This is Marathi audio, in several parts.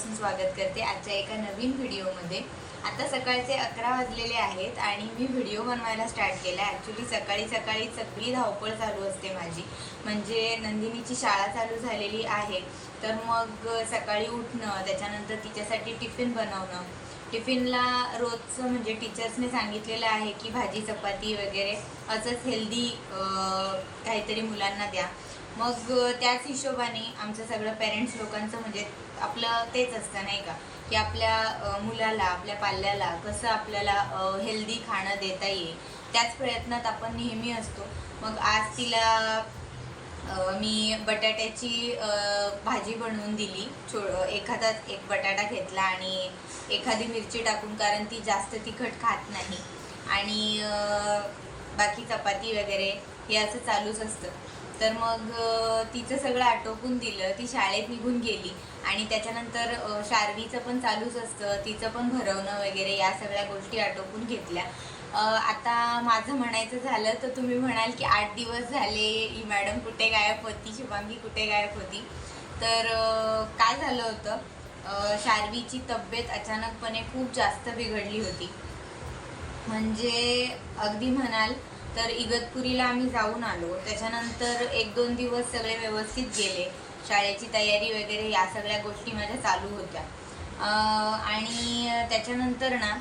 मनापासून स्वागत करते आजच्या एका नवीन व्हिडिओमध्ये. आता सकाळचे अकरा वाजलेले आहेत आणि मी व्हिडिओ बनवायला स्टार्ट केला. ॲक्च्युली सकाळी सकाळी सगळी धावपळ चालू असते माझी. म्हणजे नंदिनीची शाळा चालू झालेली आहे. तर मग सकाळी उठणं त्याच्यानंतर तिच्यासाठी टिफिन बनवणं. टिफिनला रोजचं म्हणजे टीचर्सने सांगितलेलं आहे की भाजी चपाती वगैरे असंच हेल्दी काहीतरी मुलांना द्या. मग त्याच हिशोबाने आमचं सगळं पेरेंट्स लोकांचं म्हणजे आपलं तेच असतं नाही का? की आपल्या मुलाला आपल्या पाल्याला कसं आपल्याला हेल्दी खाणं देता येईल त्याच प्रयत्नात आपण नेहमी असतो. मग आज तिला मी बटाट्याची भाजी बनवून दिली. छो एखादा एक बटाटा घेतला आणि एखादी मिरची टाकून कारण ती जास्त तिखट खात नाही. आणि बाकी चपाती वगैरे हे असं चालूच असतं. तर मग तिचं सगळं आटोपून दिलं. ती शाळेत निघून गेली. आणि त्याच्यानंतर शारवीचं शार्वीचं पण चालूच असतं. तिचं पण भरवणं वगैरे या सगळ्या गोष्टी आटोपून घेतल्या. आता माझं म्हणायचं झालं तर तुम्ही म्हणाल की आठ दिवस झाले ही मॅडम कुठे गायब होती शुभांगी कुठे गायब होती? तर काय झालं होतं? शारवीची शार्वीची तब्येत अचानकपणे खूप जास्त बिघडली होती. म्हणजे अगदी म्हणाल तर इगतपुरीला आम्ही जाऊन आलो. त्याच्यानंतर एक दोन दिवस सगळे व्यवस्थित गेले. शाळेची तयारी वगैरे या सगळ्या गोष्टी माझ्या चालू होत्या. आणि त्याच्यानंतर ना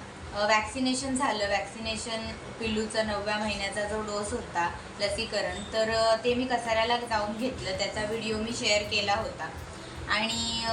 वॅक्सिनेशन झालं. वॅक्सिनेशन पिल्लूचा नवव्या महिन्याचा जो डोस होता लसीकरण तर ते मी कसाऱ्याला जाऊन घेतलं. त्याचा व्हिडिओ मी शेअर केला होता. आणि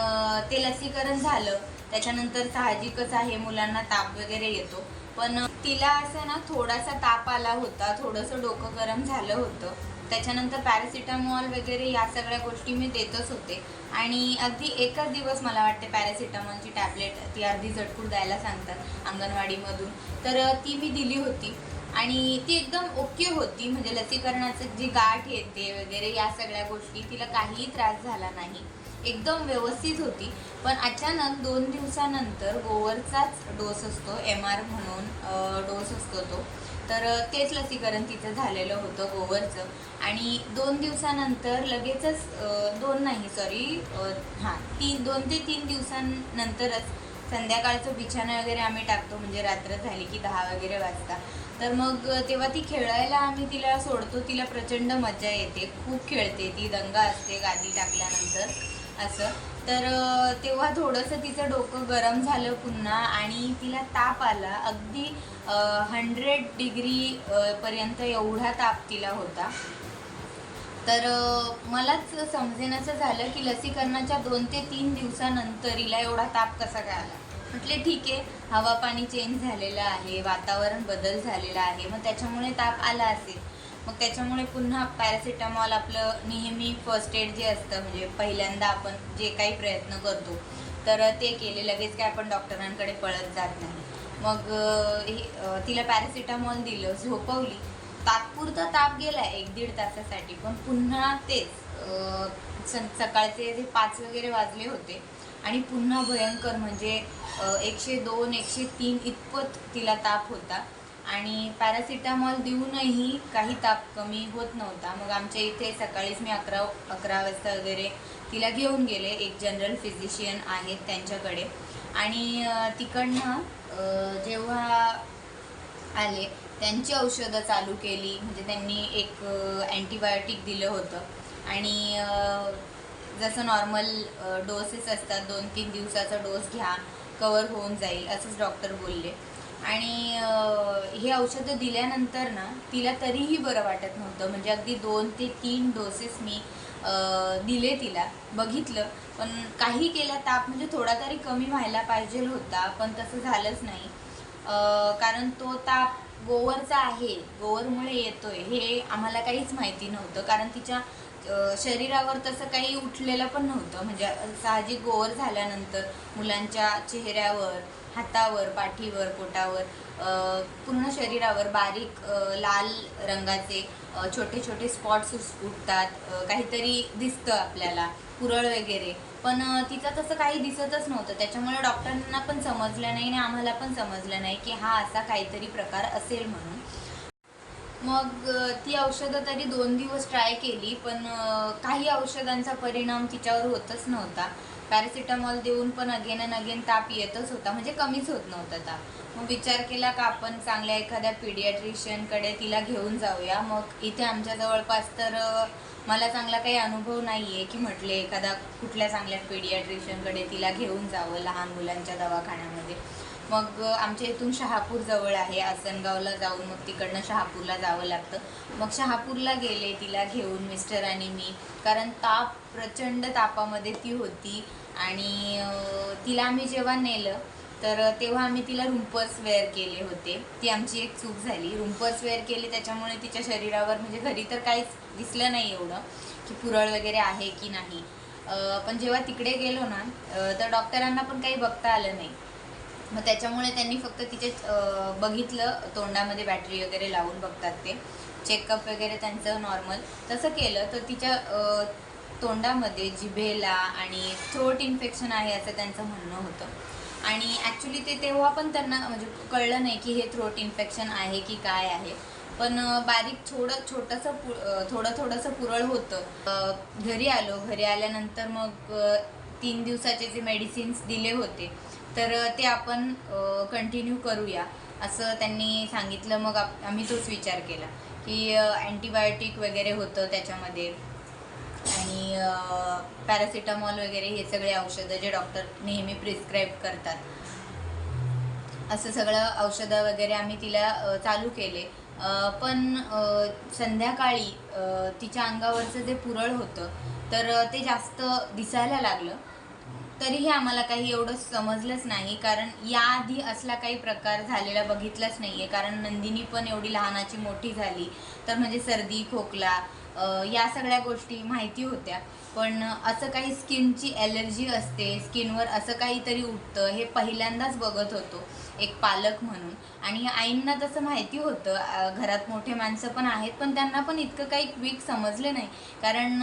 ते लसीकरण झालं. त्याच्यानंतर साहजिकच आहे मुलांना ताप वगैरे येतो. पण तिला असं ना थोडासा ताप आला होता थोडंसं डोकं गरम झालं होतं. त्याच्यानंतर पॅरासिटामॉल वगैरे या सगळ्या गोष्टी मी देतच होते. आणि अगदी एकच दिवस मला वाटते पॅरासिटामॉलची टॅबलेट ती अर्धी झटकूट द्यायला सांगतात अंगणवाडीमधून. तर ती मी दिली होती. आणि ती एकदम ओके होती. म्हणजे लसीकरणाचं जी गाठ येते वगैरे या सगळ्या गोष्टी तिला काहीही त्रास झाला नाही. एकदम व्यवस्थित होती. पण अचानक दोन दिवसानंतर गोवरचाच डोस असतो एम आर म्हणून डोस असतो तो. तर तेच लसीकरण तिचं झालेलं होतं गोवरचं. आणि दोन दिवसानंतर लगेचच दोन नाही सॉरी हां तीन दोन ते तीन दिवसांनंतरच संध्याकाळचं बिछाना वगैरे आम्ही टाकतो म्हणजे रात्र झाली की दहा वगैरे वाजता. तर मग तेव्हा ती खेळायला आम्ही तिला सोडतो तिला प्रचंड मजा येते खूप खेळते ती दंगा असते गादी टाकल्यानंतर. असं. तर तेव्हा थोडंसं तिचं डोकं गरम झालं पुन्हा आणि तिला ताप आला. अगदी हंड्रेड डिग्री पर्यंत एवढा ताप तिला होता. तर मलाच समजेनाचं झालं की लसीकरणाच्या दोन ते तीन दिवसानंतर हिला एवढा ताप कसा काय आला. म्हटले ठीक आहे हवा पाणी चेंज झालेलं आहे वातावरण बदल झालेला आहे मग त्याच्यामुळे ताप आला असेल. मग त्याच्यामुळे पुन्हा पॅरासिटामॉल आपलं नेहमी फर्स्ट एड जे असतं म्हणजे पहिल्यांदा आपण जे काही प्रयत्न करतो तर ते केले. लगेच काय आपण डॉक्टरांकडे पळत जात नाही. मग हे तिला पॅरासिटामॉल दिलं झोपवली. तात्पुरता ताप गेला एक दीड तासासाठी पण पुन्हा तेच सं- सकाळचे जे पाच वगैरे वाजले होते आणि पुन्हा भयंकर म्हणजे एकशे दोन एकशे तीन इतपत तिला ताप होता. आणि पॅरासिटामॉल देऊनही काही ताप कमी होत नव्हता. मग आमच्या इथे सकाळीच मी अकरा अकरा वाजता वगैरे तिला घेऊन गेले. एक जनरल फिजिशियन आहेत त्यांच्याकडे. आणि तिकडनं जेव्हा आले त्यांची औषधं चालू केली. म्हणजे त्यांनी एक अँटीबायोटिक दिलं होतं. आणि जसं नॉर्मल डोसेस असतात दोन तीन दिवसाचा डोस घ्या कवर होऊन जाईल असंच डॉक्टर बोलले. आणि हे औषधं दिल्यानंतर ना तिला तरीही बरं वाटत नव्हतं. म्हणजे अगदी दोन ते तीन डोसेस मी दिले तिला बघितलं. पण काही केला ताप म्हणजे थोडा तरी कमी व्हायला पाहिजे होता पण तसं झालंच नाही. कारण तो ताप गोवरचा आहे. गोवरमुळे येतोय. हे आम्हाला काहीच माहिती नव्हतं. कारण तिच्या शरीरावर तसं काही उठलेलं पण नव्हतं. म्हणजे साहजिक गोवर झाल्यानंतर मुलांच्या चेहऱ्यावर हातावर पाठीवर पोटावर पूर्ण शरीरावर बारीक लाल रंगाचे छोटे छोटे स्पॉट्स उठतात. काहीतरी दिसतं आपल्याला पुरळ वगैरे. पण तिचं तसं काही दिसतच नव्हतं. त्याच्यामुळे डॉक्टरांना पण समजलं नाही आणि आम्हाला पण समजलं नाही की हा असा काहीतरी प्रकार असेल म्हणून. मग ती औषधं तरी दोन दिवस ट्राय केली पण काही औषधांचा परिणाम तिच्यावर होतच नव्हता. पॅरासिटामॉल देऊन पण अगेन अँड अगेन ताप येतच होता. म्हणजे कमीच होत नव्हता ताप. मग विचार केला का आपण चांगल्या एखाद्या पिडियाट्रिशियनकडे तिला घेऊन जाऊया. मग इथे आमच्या जवळपास तर मला चांगला काही अनुभव नाही आहे की म्हटले एखादा कुठल्या चांगल्या पिडियाट्रिशियनकडे तिला घेऊन जावं लहान मुलांच्या दवाखान्यामध्ये. मग आमच्या इथून शहापूर जवळ आहे आसनगावला जाऊन मग तिकडनं शहापूरला जावं लागतं. मग शहापूरला गेले तिला घेऊन मिस्टर आणि मी. कारण ताप प्रचंड तापामध्ये ती होती आणि तिला आम्ही जेव्हा नेलं तर तेव्हा आम्ही तिला रुंपर्स वेअर केले होते. ती आमची एक चूक झाली. रुंपर्स वेअर केली त्याच्यामुळे तिच्या शरीरावर म्हणजे घरी तर काहीच दिसलं नाही एवढं की पुरळ वगैरे आहे की नाही. पण जेव्हा तिकडे गेलो ना तर डॉक्टरांना पण काही बघता आलं नाही. मग त्याच्यामुळे त्यांनी फक्त तिचे बघितलं तोंडामध्ये बॅटरी वगैरे लावून बघतात ते. चेकअप वगैरे त्यांचं नॉर्मल तसं केलं तर तिच्या तोंडामध्ये जिभेला आणि थ्रोट इन्फेक्शन आहे असं त्यांचं म्हणणं होतं. आणि ॲक्च्युली ते तेव्हा पण त्यांना म्हणजे कळलं नाही की हे थ्रोट इन्फेक्शन आहे की काय आहे. पण बारीक थोडं छोटंसं पु थोडं थोडंसं पुरळ होतं. घरी आलो. घरी आल्यानंतर मग तीन दिवसाचे जे मेडिसिन्स दिले होते तर ते आपण कंटिन्यू करूया असं त्यांनी सांगितलं. मग आप आम्ही तोच विचार केला की अँटीबायोटिक वगैरे होतं त्याच्यामध्ये. आणि पॅरासिटामॉल वगैरे हे सगळे औषधं जे डॉक्टर नेहमी प्रिस्क्राईब करतात. असं सगळं औषधं वगैरे आम्ही तिला चालू केले. पण संध्याकाळी तिच्या अंगावरचं जे पुरळ होतं तर ते जास्त दिसायला लागलं. तरीही आम्हाला काही एवढं समजलंच नाही कारण याआधी असला काही प्रकार झालेला बघितलाच नाही आहे कारण नंदिनी पण एवढी लहानाची मोठी झाली. तर म्हणजे सर्दी खोकला या सगळ्या गोष्टी माहिती होत्या. पण असं काही स्किनची ॲलर्जी असते स्किनवर असं काहीतरी उठतं हे पहिल्यांदाच बघत होतो. एक पालक म्हणून. आणि आईंना तसं माहिती होतं घरात मोठे माणसं पण आहेत पण त्यांना पण इतकं काही क्विक समजलं नाही. कारण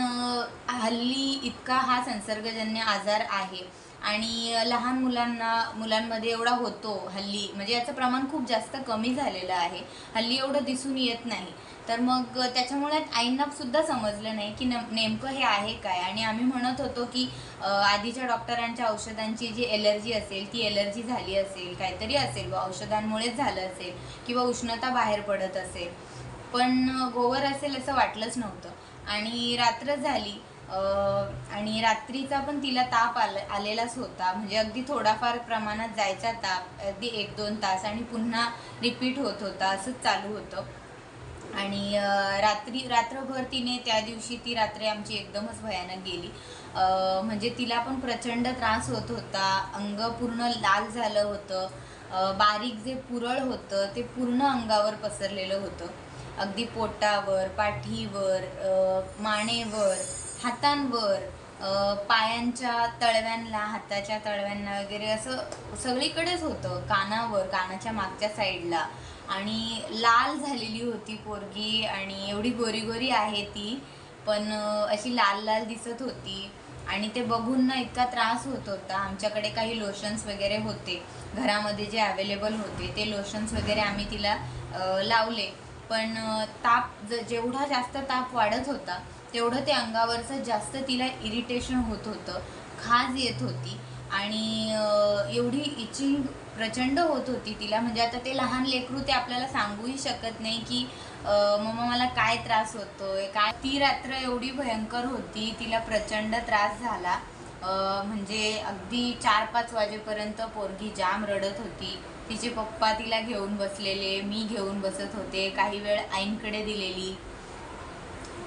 हल्ली इतका हा संसर्गजन्य आजार आहे. आणि लहान मुलांना मुलांमध्ये एवढा होतो हल्ली म्हणजे याचं प्रमाण खूप जास्त कमी झालेलं आहे. हल्ली एवढं दिसून येत नाही. तर मग त्याच्यामुळे आईंना सुद्धा समजलं नाही की न नेमकं हे आहे काय? आणि आम्ही म्हणत होतो की आधीच्या डॉक्टरांच्या औषधांची जी एलर्जी असेल ती एलर्जी झाली असेल काहीतरी असेल व औषधांमुळेच झालं असेल किंवा उष्णता बाहेर पडत असेल. पण गोवर असेल असं वाटलंच नव्हतं. आणि रात्र झाली आणि रात्रीचा पण तिला ताप आल आलेलाच होता. म्हणजे अगदी थोडाफार प्रमाणात जायचा ताप अगदी एक दोन तास आणि पुन्हा रिपीट होत होता असंच चालू होतं. आणि रात्री रात्रभर तिने त्या दिवशी ती रात्री आमची एकदमच भयानक गेली. म्हणजे तिला पण प्रचंड त्रास होत होता अंग पूर्ण लाल झालं होतं बारीक जे पुरळ होतं ते पूर्ण अंगावर पसरलेलं होतं. अगदी पोटावर पाठीवर मानेवर हातांवर पायांच्या तळव्यांना हाताच्या तळव्यांना वगैरे असं सगळीकडेच होतं कानावर कानाच्या मागच्या साईडला. आणि लाल झालेली होती पोरगी आणि एवढी गोरी गोरी आहे ती पण अशी लाल लाल दिसत होती. आणि ते बघून ना इतका त्रास होत होता. आमच्याकडे काही लोशन्स वगैरे होते. घरामध्ये जे अवेलेबल होते ते लोशन्स वगैरे आम्ही तिला लावले. पण ताप ज जेवढा जास्त ताप वाढत होता तेवढं ते अंगावरचं जास्त तिला इरिटेशन होत होतं खाज येत होती. आणि एवढी इचिंग प्रचंड होत होती तिला. म्हणजे आता ते लहान लेकरू ते आपल्याला सांगूही शकत नाही की मम्मा मला काय त्रास होतोय? काय? ती रात्र एवढी भयंकर होती. तिला प्रचंड त्रास झाला. म्हणजे अगदी चार पाच वाजेपर्यंत पोरगी जाम रडत होती. तिचे पप्पा तिला घेऊन बसलेले मी घेऊन बसत होते. काही वेळ आईंकडे दिलेली.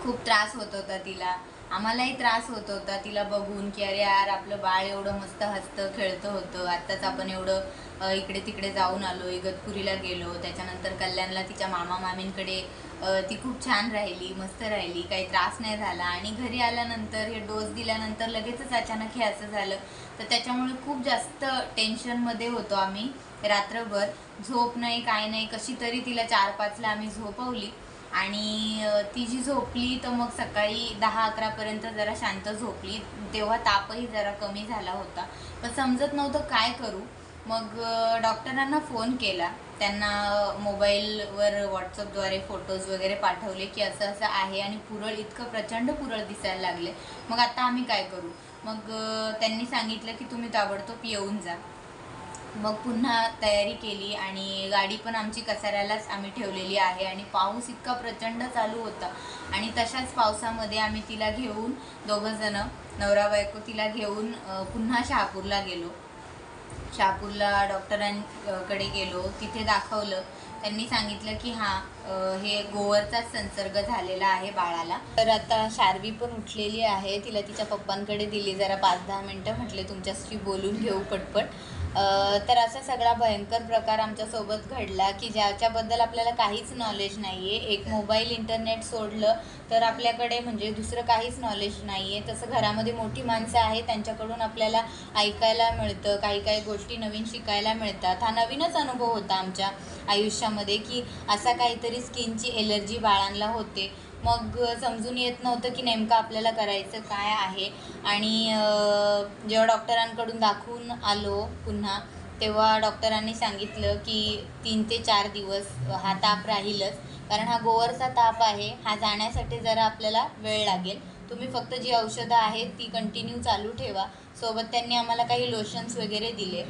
खूप त्रास होत होता तिला. आम्हालाही त्रास होत होता. तिला बघून की अरे यार आपलं बाळ एवढं मस्त हसतं खेळतं होतं. आत्ताच आपण एवढं इकडे तिकडे जाऊन आलो इगतपुरीला गेलो. त्याच्यानंतर कल्याणला तिच्या मामा मामींकडे ती खूप छान राहिली मस्त राहिली. काही त्रास नाही झाला. आणि घरी आल्यानंतर हे डोस दिल्यानंतर लगेचच अचानक हे असं झालं. तर त्याच्यामुळे खूप जास्त टेन्शनमध्ये होतो आम्ही रात्रभर. झोप नाही काय नाही. कशी तरी तिला चार पाचला आम्ही झोपवली. आणि ती जी झोपली तर मग सकाळी दहा अकरापर्यंत जरा शांत झोपली. तेव्हा तापही जरा कमी झाला होता. पण समजत नव्हतं काय करू. मग डॉक्टरांना फोन केला. त्यांना मोबाईलवर व्हॉट्सअपद्वारे फोटोज वगैरे पाठवले की असं असं आहे आणि पुरळ इतकं प्रचंड पुरळ दिसायला लागले. मग आता आम्ही काय करू? मग त्यांनी सांगितलं की तुम्ही ताबडतोब येऊन जा. मग पुन्हा तयारी केली आणि गाडी पण आमची कसाऱ्यालाच आम्ही ठेवलेली आहे आणि पाऊस इतका प्रचंड चालू होता. आणि तशाच पावसामध्ये आम्ही तिला घेऊन दोघंजणं नवरा बायको तिला घेऊन पुन्हा शहापूरला गेलो. शहापूरला डॉक्टरांकडे गेलो. तिथे दाखवलं. त्यांनी सांगितलं की हां हे गोवरचाच संसर्ग झालेला आहे बाळाला. तर आता शार्वी पण उठलेली आहे. तिला तिच्या पप्पांकडे दिली. जरा पाच दहा मिनटं म्हटले तुमच्याशी बोलून घेऊ पटपट. तर असा सगळा भयंकर प्रकार आमच्यासोबत घडला की ज्याच्याबद्दल आपल्याला काहीच नॉलेज नाही आहे एक मोबाईल इंटरनेट सोडलं तर आपल्याकडे म्हणजे दुसरं काहीच नॉलेज नाही आहे तसं घरामध्ये मोठी माणसं आहेत त्यांच्याकडून आपल्याला ऐकायला मिळतं काही काही गोष्टी नवीन शिकायला मिळतात. हा नवीनच अनुभव होता आमच्या आयुष्यामध्ये की असा काहीतरी स्किनची एलर्जी बाळांना होते. मग समजून येत नव्हतं की नेमकं आपल्याला करायचं काय आहे. आणि जेव्हा डॉक्टरांकडून दाखवून आलो पुन्हा तेव्हा डॉक्टरांनी सांगितलं की तीन ते चार दिवस हा ताप राहीलच. कारण हा गोवरचा ताप आहे हा जाण्यासाठी जरा आपल्याला वेळ लागेल. तुम्ही फक्त जी औषधं आहेत ती कंटिन्यू चालू ठेवा. सोबत त्यांनी आम्हाला काही लोशन्स वगैरे दिले.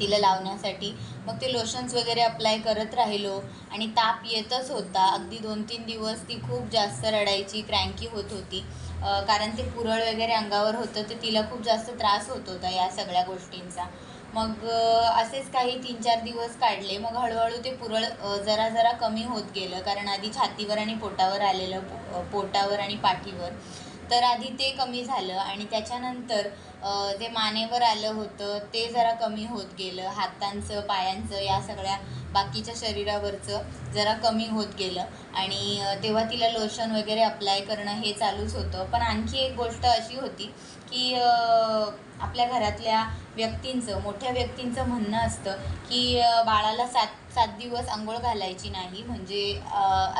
तिला लावण्यासाठी. मग ते लोशन्स वगैरे अप्लाय करत राहिलो आणि ताप येतच होता. अगदी दोन तीन दिवस ती खूप जास्त रडायची क्रँकी होत होती. कारण ते पुरळ वगैरे अंगावर होतं ते तिला खूप जास्त त्रास होत होता या सगळ्या गोष्टींचा. मग असेच काही तीन चार दिवस काढले. मग हळूहळू ते पुरळ जरा जरा कमी होत गेलं. कारण आधी छातीवर आणि पोटावर आलेलं पोटावर आणि पाठीवर. तर आधी ते कमी झालं आणि त्याच्यानंतर जे मानेवर आलं होतं ते जरा कमी होत गेलं. हातांचं पायांचं या सगळ्या बाकीच्या शरीरावरचं जरा कमी होत गेलं. आणि तेव्हा तिला लोशन वगैरे अप्लाय करणं हे चालूच होतं. पण आणखी एक गोष्ट अशी होती की आपल्या घरातल्या व्यक्तींचं मोठ्या व्यक्तींचं म्हणणं असतं की बाळाला सात सात दिवस आंघोळ घालायची नाही. म्हणजे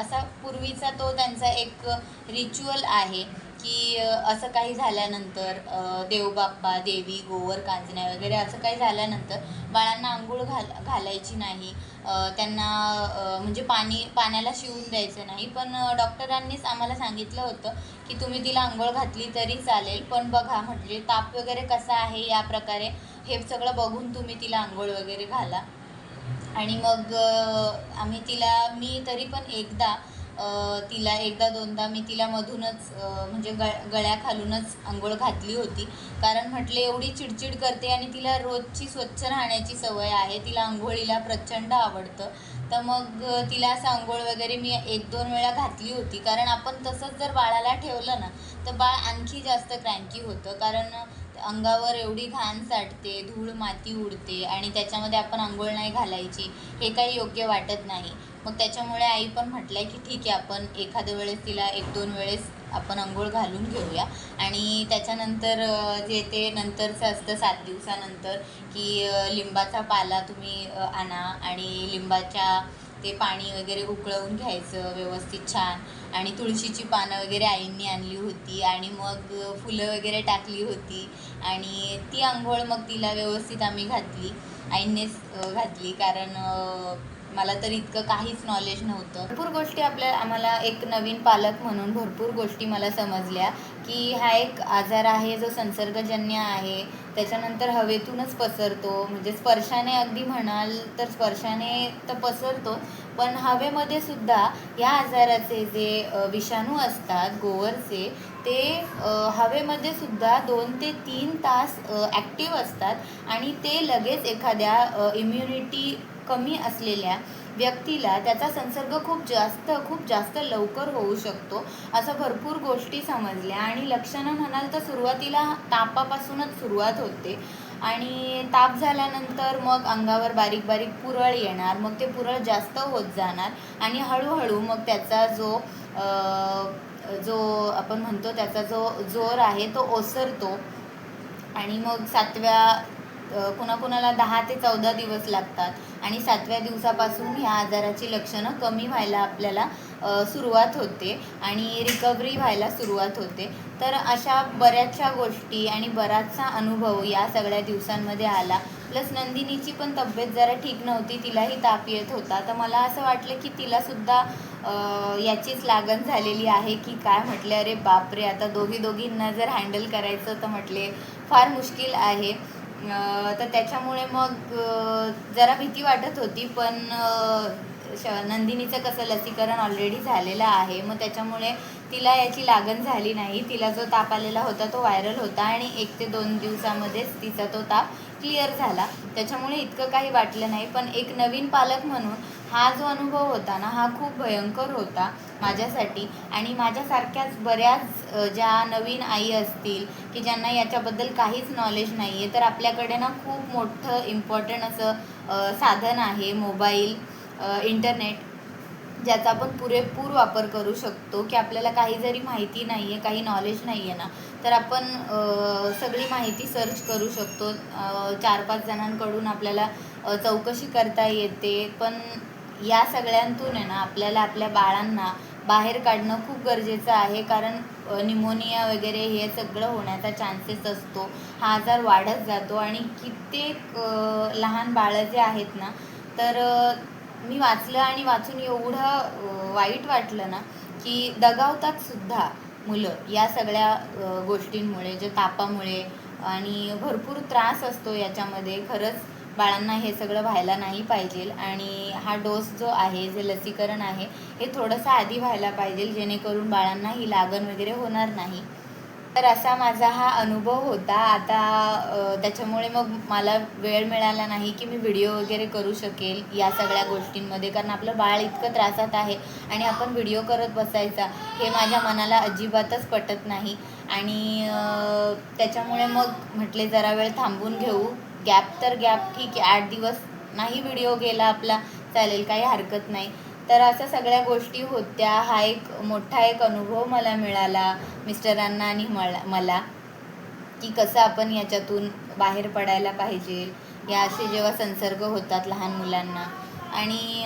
असा पूर्वीचा तो त्यांचा एक रिच्युअल आहे की असं काही झाल्यानंतर देवबाप्पा देवी गोवर कांजण्या वगैरे असं काही झाल्यानंतर बाळांना आंघोळ घाल घालायची नाही. त्यांना म्हणजे पाणी पाण्याला शिवून द्यायचं नाही. पण डॉक्टरांनीच आम्हाला सांगितलं होतं की तुम्ही तिला आंघोळ घातली तरी चालेल. पण बघा म्हटले ताप वगैरे कसा आहे या प्रकारे हे सगळं बघून तुम्ही तिला आंघोळ वगैरे घाला. आणि मग आम्ही तिला मी तरी पण एकदा तिला एकदा दोनदा मी तिला मधूनच म्हणजे गळ गळ्याखालूनच आंघोळ घातली होती. कारण म्हटले एवढी चिडचिड करते आणि तिला रोजची स्वच्छ राहण्याची सवय आहे. तिला आंघोळीला प्रचंड आवडतं. तर मग तिला असं आंघोळ वगैरे मी एक दोन वेळा घातली होती. कारण आपण तसंच जर बाळाला ठेवलं ना तर बाळ आणखी जास्त क्रँकी होतं. कारण अंगावर एवढी घाण साठते धूळ माती उडते आणि त्याच्यामध्ये आपण आंघोळ नाही घालायची हे काही योग्य वाटत नाही. मग त्याच्यामुळे आई पण म्हटलंय की ठीक आहे आपण एखाद्या वेळेस तिला एक दोन वेळेस आपण आंघोळ घालून घेऊया. आणि त्याच्यानंतर जे ते नंतरचं असतं सात दिवसानंतर की लिंबाचा पाला तुम्ही आणा आणि लिंबाच्या ते पाणी वगैरे उकळवून घ्यायचं व्यवस्थित छान. आणि तुळशीची पानं वगैरे आईंनी आणली होती आणि मग फुलं वगैरे टाकली होती. आणि ती आंघोळ मग तिला व्यवस्थित आम्ही घातली. आईंनीच घातली कारण मला तर इतकं काहीच नॉलेज नव्हतं. भरपूर गोष्टी आपल्या आम्हाला एक नवीन पालक म्हणून भरपूर गोष्टी मला समजल्या की हा एक आजार आहे जो संसर्गजन्य आहे त्याच्यानंतर हवेतूनच पसरतो. म्हणजे स्पर्शाने अगदी म्हणाल तर स्पर्शाने तर पसरतो पण हवेमध्ये सुद्धा या आजाराचे जे विषाणू असतात गोवरचे ते हवेमध्ये सुद्धा दोन ते तीन तास ॲक्टिव्ह असतात आणि ते लगेच एखाद्या इम्युनिटी कमी असलेल्या व्यक्तीला त्याचा संसर्ग खूप जास्त खूप जास्त लवकर होऊ शकतो असं भरपूर गोष्टी समजल्या. आणि लक्षणं म्हणाल तर सुरुवातीला तापापासूनच सुरुवात होते. आणि ताप झाल्यानंतर मग अंगावर बारीक बारीक पुरळ येणार मग ते पुरळ जास्त होत जाणार आणि हळूहळू मग त्याचा जो जो आपण म्हणतो त्याचा जो जोर आहे तो ओसरतो. आणि मग सातव्या कुणाकुणाला दहा ते चौदा दिवस लागतात. आणि सातव्या दिवसापासून ह्या आजाराची लक्षणं कमी व्हायला आपल्याला सुरुवात होते. आणि रिकव्हरी व्हायला सुरुवात होते. तर अशा बऱ्याचशा गोष्टी आणि बराचसा अनुभव या सगळ्या दिवसांमध्ये आला. प्लस नंदिनीची पण तब्येत जरा ठीक नव्हती तिलाही ताप येत होता. तर मला असं वाटलं की तिलासुद्धा याचीच लागण झालेली आहे की काय म्हटले अरे बापरे आता दोघी दोघींना जर हँडल करायचं तर म्हटले फार मुश्किल आहे. तर त्याच्यामुळे मग जरा भीती वाटत होती पण श- नंदिनीचं कसं लसीकरण ऑलरेडी झालेलं आहे मग त्याच्यामुळे तिला याची लागण झाली नाही. तिला जो ताप आलेला होता तो व्हायरल होता आणि एक ते दोन दिवसामध्येच तिचा तो ताप क्लिअर झाला. त्याच्यामुळे इतकं काही वाटलं नाही पण एक नवीन पालक म्हणून हा जो अनुभव होता ना हा खूप भयंकर होता माझ्यासाठी. आणि माझ्यासारख्याच बऱ्याच ज्या नवीन आई असतील की ज्यांना याच्याबद्दल काहीच नॉलेज नाही आहे तर आपल्याकडे ना खूप मोठं इम्पॉर्टंट असं साधन आहे मोबाईल इंटरनेट ज्याचा आपण पुरेपूर वापर करू शकतो की आपल्याला काही जरी माहिती नाही आहे काही नॉलेज नाही आहे ना तर आपण सगळी माहिती सर्च करू शकतो. चार पाच जणांकडून आपल्याला चौकशी करता येते. पण या सगळ्यांतून आहे ना आपल्याला आपल्या बाळांना बाहेर काढणं खूप गरजेचं आहे. कारण निमोनिया वगैरे हे सगळं होण्याचा चान्सेस असतो. हा आजार वाढत जातो आणि कित्येक लहान बाळं जे आहेत ना तर मी वाचलं आणि वाचून एवढं वाईट वाटलं ना की दगावतात सुद्धा मुलं या सगळ्या गोष्टींमुळे जे तापामुळे आणि भरपूर त्रास असतो याच्यामध्ये. खरंच बाळांना हे सगळं व्हायला नाही पाहिजे आणि हा डोस जो आहे जे लसीकरण आहे हे थोडंसं आधी व्हायला पाहिजे जेणेकरून बाळांना ही लागण वगैरे होणार नाही. तर असा माझा हा अनुभव होता. आता त्याच्यामुळे मग मला वेळ मिळाला नाही की मी व्हिडिओ वगैरे करू शकेल या सगळ्या गोष्टींमध्ये. कारण आपलं बाळ इतकं त्रासात आहे आणि आपण व्हिडिओ करत बसायचा हे माझ्या मनाला अजिबातच पटत नाही. आणि त्याच्यामुळे मग म्हटले जरा वेळ थांबून घेऊ. गॅप तर गॅप ठीक आहे. आठ दिवस नाही व्हिडिओ गेला आपला चालेल काही हरकत नाही. तर अशा सगळ्या गोष्टी होत्या. हा एक मोठा एक अनुभव मला मिळाला मिस्टरांना आणि मला मला की कसं आपण याच्यातून बाहेर पडायला पाहिजे. या असे जेव्हा संसर्ग होतात लहान मुलांना. आणि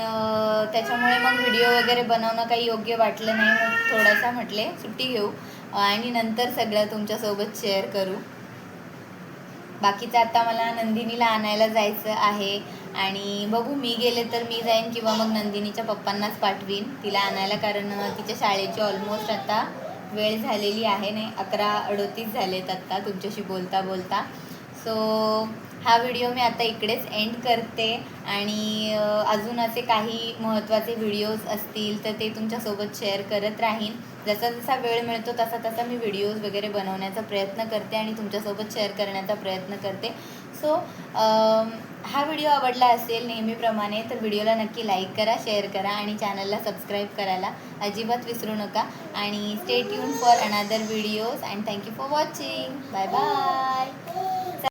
त्याच्यामुळे मग व्हिडिओ वगैरे बनवणं काही योग्य वाटलं नाही. मग थोडासा म्हटले सुट्टी घेऊ. आणि नंतर सगळं तुमच्यासोबत शेअर करू. बाकीचं आता मला नंदिनीला आणायला जायचं आहे. आणि बघू मी गेले तर मी जाईन किंवा मग नंदिनीच्या पप्पांनाच पाठवीन तिला आणायला कारण तिच्या शाळेची ऑलमोस्ट आता वेळ झालेली आहे. नाही अकरा अडोतीस झालेत आत्ता तुमच्याशी बोलता बोलता सो हा व्हिडिओ मी आता इकडेच एंड करते. आणि अजून असे काही महत्त्वाचे व्हिडिओज असतील तर ते तुमच्यासोबत शेअर करत राहीन. जसा जसा वेळ मिळतो तसा तसा मी व्हिडिओज वगैरे बनवण्याचा प्रयत्न करते आणि तुमच्यासोबत शेअर करण्याचा प्रयत्न करते. सो हा व्हिडिओ आवडला असेल नेहमीप्रमाणे तर व्हिडिओला नक्की लाईक करा शेअर करा आणि चॅनलला सबस्क्राईब करायला अजिबात विसरू नका. आणि stay tune for another videos and thank you for watching bye bye